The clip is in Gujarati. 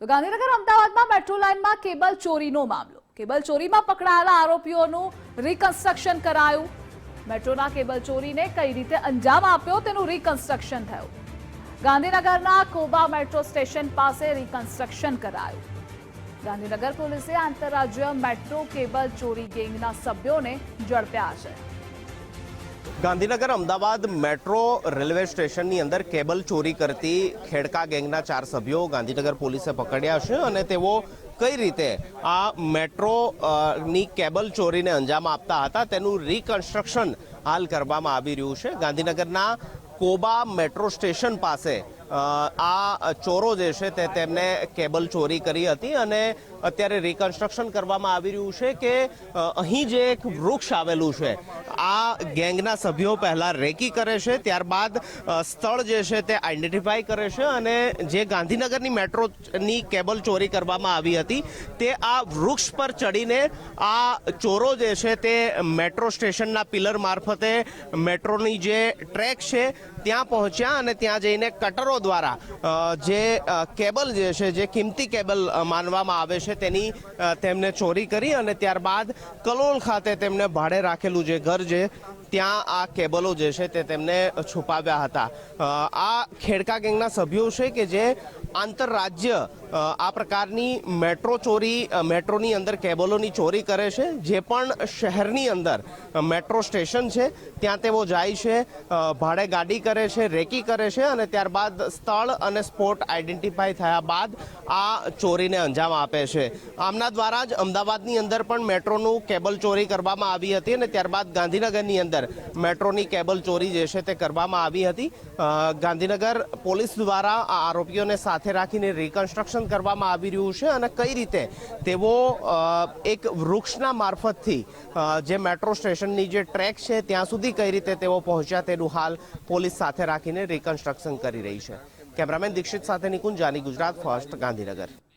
તો ગાંધીનગર અમદાવાદમાં મેટ્રો લાઇનમાં કેબલ ચોરીનો મામલો. કેબલ ચોરીમાં પકડાયેલા આરોપીઓનું રિકન્સ્ટ્રક્શન કરાયું. મેટ્રોના કેબલ ચોરીને કઈ રીતે અંજામ આપ્યો તેનું રિકન્સ્ટ્રક્શન થયું. ગાંધીનગરના કોબા મેટ્રો સ્ટેશન પાસે રિકન્સ્ટ્રક્શન કરાયું. ગાંધીનગર પોલીસે આંતરરાજ્ય મેટ્રો કેબલ ચોરી ગેંગના સભ્યોને ઝડપ્યા છે. ગાંધીનગર અમદાવાદ મેટ્રો રેલવે સ્ટેશનની અંદર કેબલ ચોરી કરતી ખેડકા ગેંગના ચાર સભ્યો ગાંધીનગર પોલીસે પકડ્યા છે અને તેઓ કઈ રીતે આ મેટ્રો ની કેબલ ચોરીને અંજામ આપતા હતા? તેનું રિકન્સ્ટ્રક્શન હાલ કરવામાં આવી રહ્યું છે. ગાંધીનગરના કોબા મેટ્રો સ્ટેશન પાસે આ ચોરો જે છે તે તેમને કેબલ ચોરી કરી હતી અને અત્યારે રિકન્સ્ટ્રક્શન કરવામાં આવી રહ્યું છે કે અહીં જે એક વૃક્ષ આવેલું છે, આ ગેંગના સભ્યો પહેલાં રેકી કરે છે, ત્યારબાદ સ્થળ જે છે તે આઈડેન્ટિફાઈ કરે છે અને જે ગાંધીનગરની મેટ્રોની કેબલ ચોરી કરવામાં આવી હતી, તે આ વૃક્ષ પર ચડીને આ ચોરો જે છે તે મેટ્રો સ્ટેશનના પિલર મારફતે મેટ્રોની જે ટ્રેક છે ત્યાં પહોંચ્યા અને ત્યાં જઈને કટરો દ્વારા જે કેબલ જે છે, જે કિંમતી કેબલ માનવામાં આવે છે તેની તેમને ચોરી કરી અને ત્યારબાદ કલોલ ખાતે તેમને ભાડે રાખેલું જે ઘર છે ત્યાં આ કેબલો જે છે તે તેમને છુપાવ્યા હતા. આ ખેડકા ગેંગના સભ્યો છે કે જે આંતરરાજ્ય આ પ્રકારની મેટ્રો ચોરી મેટ્રોની અંદર કેબલોની ચોરી કરે છે, જે પણ શહેરની અંદર મેટ્રો સ્ટેશન છે, ત્યાં તેઓ જાય છે ભાડે ગાડી કરે છે, રેકી કરે છે અને ત્યારબાદ સ્થળ અને સ્પોટ આઈડેન્ટિફાઈ થયા બાદ આ ચોરીને અંજામ આપે છે. આમના દ્વારા જ અમદાવાદની અંદર પણ મેટ્રોનું કેબલ ચોરી કરવામાં આવી હતી અને ત્યારબાદ ગાંધીનગરની અંદર મેટ્રોની કેબલ ચોરી જે છે તે કરવામાં આવી હતી. ગાંધીનગર પોલીસ દ્વારા આ આરોપીઓને સાથે રાખીને રિકન્સ્ટ્રક્શન કરવામાં આવી રહ્યું છે અને કઈ રીતે તેઓ એક વૃક્ષના મારફતથી જે મેટ્રો સ્ટેશનની જે ટ્રેક છે ત્યાં સુધી કઈ રીતે તેઓ પહોંચ્યા તેનું હાલ પોલીસ સાથે રાખીને રિકન્સ્ટ્રક્શન કરી રહી છે. કેમેરામેન દીક્ષિત સાથે નિકુંજ જાની, ગુજરાત, ફર્સ્ટ ગાંધીનગર.